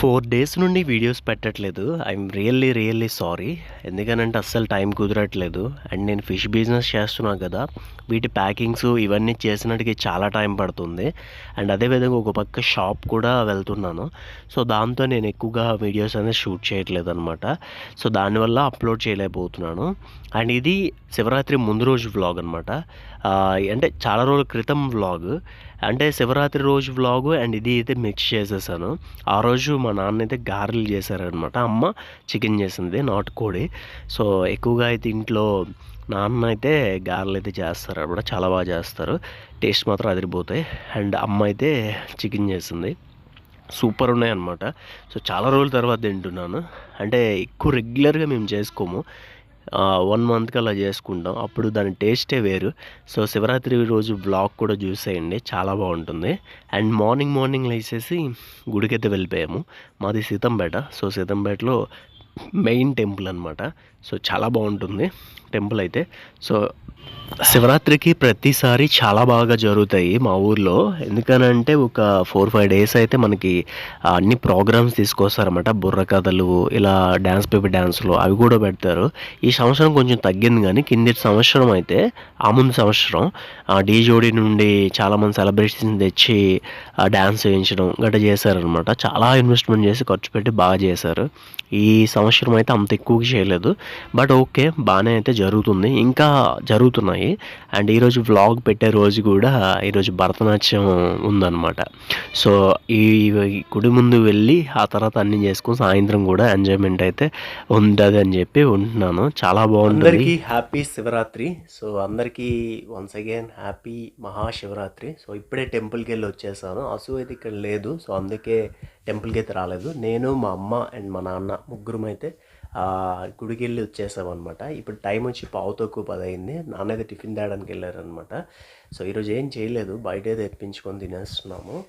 Four days నుండి videos పెట్టట్లేదు. I'm really really sorry ఎందుకనంటే అస్సలు టైం కుదరట్లేదు. అండ్ నేను ఫిష్ బిజినెస్ చేస్తున్నా కదా. వీటి ప్యాకింగ్స్ ఇవన్నీ చేసినట్టుకి చాలా టైం పడుతుంది. అండ్ అదేవిధంగా ఒక పక్క షాప్ కూడా వెళ్తున్నాను. సో దాంతో నేను ఎక్కువగా వీడియోస్ అనేది షూట్ చేయట్లేదు అనమాట సో దానివల్ల అప్లోడ్ చేయలేకపోతున్నాను. అండ్ ఇది శివరాత్రి ముందు రోజు వ్లాగ్ అనమాట అంటే చాలా రోజుల క్రితం వ్లాగ్ అంటే శివరాత్రి రోజు వ్లాగు అండ్ ఇది అయితే మిక్స్ చేసేసాను. ఆ రోజు మా నాన్న అయితే గారెలు చేశారనమాట అమ్మ చికెన్ చేసింది నాటుకోడి సో ఎక్కువగా అయితే ఇంట్లో నాన్న అయితే గారెలు అయితే చేస్తారు అనమాట. చాలా బాగా చేస్తారు. టేస్ట్ మాత్రం అదిరిపోతాయి. అండ్ అమ్మ అయితే చికెన్ చేసింది. సూపర్ ఉన్నాయి అనమాట సో చాలా రోజుల తర్వాత తింటున్నాను. అంటే ఎక్కువ రెగ్యులర్గా మేము చేసుకోము. వన్ మంత్కి అలా చేసుకుంటాం. అప్పుడు దాని టేస్టే వేరు. సో శివరాత్రి రోజు బ్లాగ్ కూడా చూసేయండి చాలా బాగుంటుంది. అండ్ మార్నింగ్ మార్నింగ్ లేచేసి గుడికైతే వెళ్ళిపోయాము. మాది సీతంపేట. సో సీతంపేటలో మెయిన్ టెంపుల్ అనమాట సో చాలా బాగుంటుంది టెంపుల్ అయితే. సో శివరాత్రికి ప్రతిసారి చాలా బాగా జరుగుతాయి మా ఊర్లో. ఎందుకనంటే ఒక ఫోర్ ఫైవ్ డేస్ అయితే మనకి అన్ని ప్రోగ్రామ్స్ తీసుకొస్తారన్నమాట. బుర్ర కథలు ఇలా డ్యాన్స్ పేపర్ డ్యాన్స్లు అవి కూడా పెడతారు. ఈ సంవత్సరం కొంచెం తగ్గింది కానీ కింది సంవత్సరం అయితే ఆ ముందు సంవత్సరం డీ జోడీ నుండి చాలామంది సెలబ్రేషన్స్ తెచ్చి డ్యాన్స్ వేయించడం గట్రా చేశారనమాట చాలా ఇన్వెస్ట్మెంట్ చేసి ఖర్చు పెట్టి బాగా చేశారు. ఈ సంవత్సరం అయితే అంత ఎక్కువగా చేయలేదు. బట్ ఓకే బాగానే అయితే జరుగుతుంది. ఇంకా జరుగుతుంది జరుగుతున్నాయి. అండ్ ఈరోజు వ్లాగ్ పెట్టే రోజు కూడా ఈరోజు భరతనాట్యం ఉందన్నమాట. సో ఈ గుడి ముందు వెళ్ళి ఆ తర్వాత అన్ని చేసుకుని సాయంత్రం కూడా ఎంజాయ్మెంట్ అయితే ఉండదు అని చెప్పి ఉంటున్నాను. చాలా బాగుంటుంది. హ్యాపీ శివరాత్రి. సో అందరికీ once again happy Mahashivaratri. So ఇప్పుడే టెంపుల్కి వెళ్ళి వచ్చేసాను. అసు అయితే ఇక్కడ లేదు. సో అందుకే టెంపుల్కి అయితే రాలేదు. నేను మా అమ్మ అండ్ మా నాన్న ముగ్గురం అయితే గుడికి వెళ్ళి వచ్చేసామన్నమాట. ఇప్పుడు టైం వచ్చి పావు తక్కువ పది అయింది నాన్న టిఫిన్ తేయడానికి వెళ్ళారనమాట సో ఈరోజు ఏం చేయలేదు. బయట అయితే తెప్పించుకొని తినేస్తున్నాము.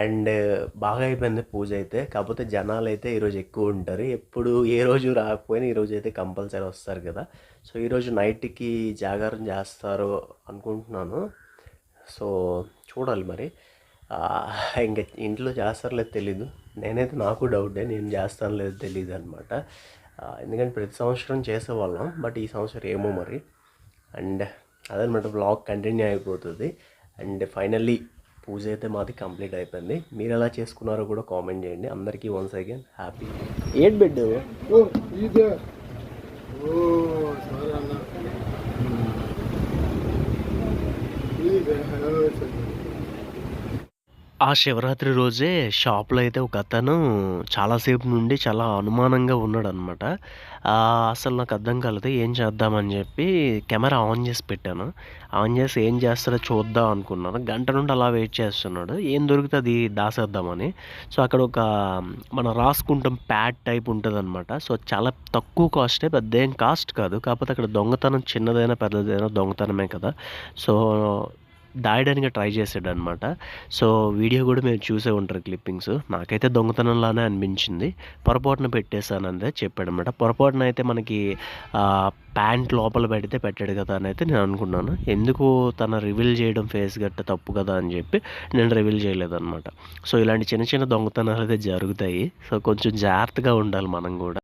అండ్ బాగా అయిపోయింది పూజ అయితే. కాకపోతే జనాలు అయితే ఈరోజు ఎక్కువ ఉంటారు. ఎప్పుడు ఏ రోజు రాకపోయినా ఈరోజు అయితే కంపల్సరీ వస్తారు కదా. సో ఈరోజు నైట్కి జాగారం చేస్తారు అనుకుంటున్నాను. సో చూడాలి మరి. ఇంకా ఇంట్లో చేస్తారో లేదు తెలీదు. నేనైతే నాకు డౌటే. నేను చేస్తాను లేదు తెలియదు అనమాట ఎందుకంటే ప్రతి సంవత్సరం చేసేవాళ్ళం బట్ ఈ సంవత్సరం ఏమో మరి. అండ్ అదనమాట బ్లాగ్ కంటిన్యూ అయిపోతుంది. అండ్ ఫైనల్లీ పూజ అయితే మాది కంప్లీట్ అయిపోయింది. మీరు ఎలా చేసుకున్నారో కూడా కామెంట్ చేయండి. అందరికీ వన్స్ అగైన్ హ్యాపీ ఏట్ బెడ్ ఓ ఇదే ఓ సరే అన్న ఇదే సరే ఆ శివరాత్రి రోజే షాప్లో అయితే ఒక అతను చాలాసేపు నుండి చాలా అనుమానంగా ఉన్నాడు అనమాట అసలు నాకు అర్థం కాలేదు ఏం చేద్దామని చెప్పి కెమెరా ఆన్ చేసి పెట్టాను. ఆన్ చేసి ఏం చేస్తారో చూద్దాం అనుకున్నాను. గంట నుండి అలా వెయిట్ చేస్తున్నాడు. ఏం దొరికితే అది దాసేద్దామని. సో అక్కడ ఒక మనం రాసుకుంటాం ప్యాడ్ టైప్ ఉంటుంది అనమాట సో చాలా తక్కువ కాస్టే పెద్ద ఏం కాస్ట్ కాదు. కాకపోతే అక్కడ దొంగతనం చిన్నదైనా పెద్దదైనా దొంగతనమే కదా. సో దాయడానికి ట్రై చేసాడు అనమాట సో వీడియో కూడా మీరు చూసే ఉంటారు క్లిప్పింగ్స్. నాకైతే దొంగతనంలానే అనిపించింది. పొరపాటున పెట్టేశానందే అంతే చెప్పాడు అనమాట పొరపాటున అయితే మనకి ప్యాంట్ లోపల పెడితే పెట్టాడు కదా అని అయితే నేను అనుకున్నాను. ఎందుకు తన రివీల్ చేయడం ఫేస్ గట్ట తప్పు కదా అని చెప్పి నేను రివీల్ చేయలేదన్నమాట. సో ఇలాంటి చిన్న చిన్న దొంగతనాలు అయితే జరుగుతాయి. సో కొంచెం జాగ్రత్తగా ఉండాలి మనం కూడా.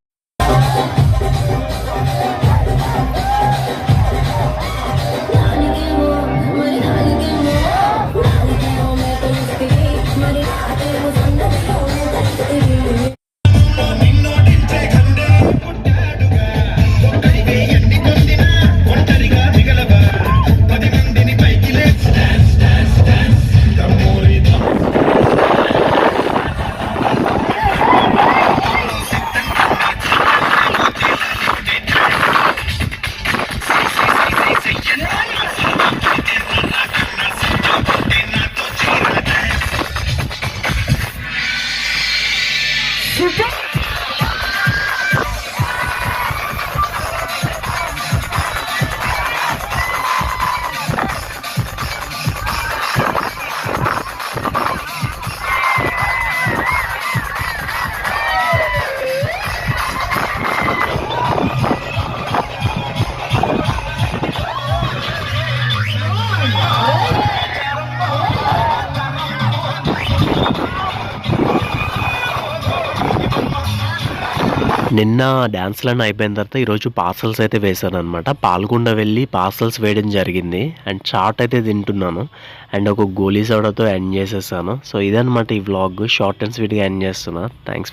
నిన్న డ్యాన్స్లన్నీ అయిపోయిన తర్వాత ఈరోజు పార్సల్స్ అయితే వేశాను అనమాట పాల్గొండ వెళ్ళి పార్సల్స్ వేయడం జరిగింది. అండ్ చాట్ అయితే తింటున్నాను. అండ్ ఒక గోలీ సోడాతో ఎండ్ చేసేసాను. సో ఇదనమాట ఈ వ్లాగ్ షార్ట్ అండ్ స్వీట్గా ఎండ్ చేస్తున్నా. Thanks for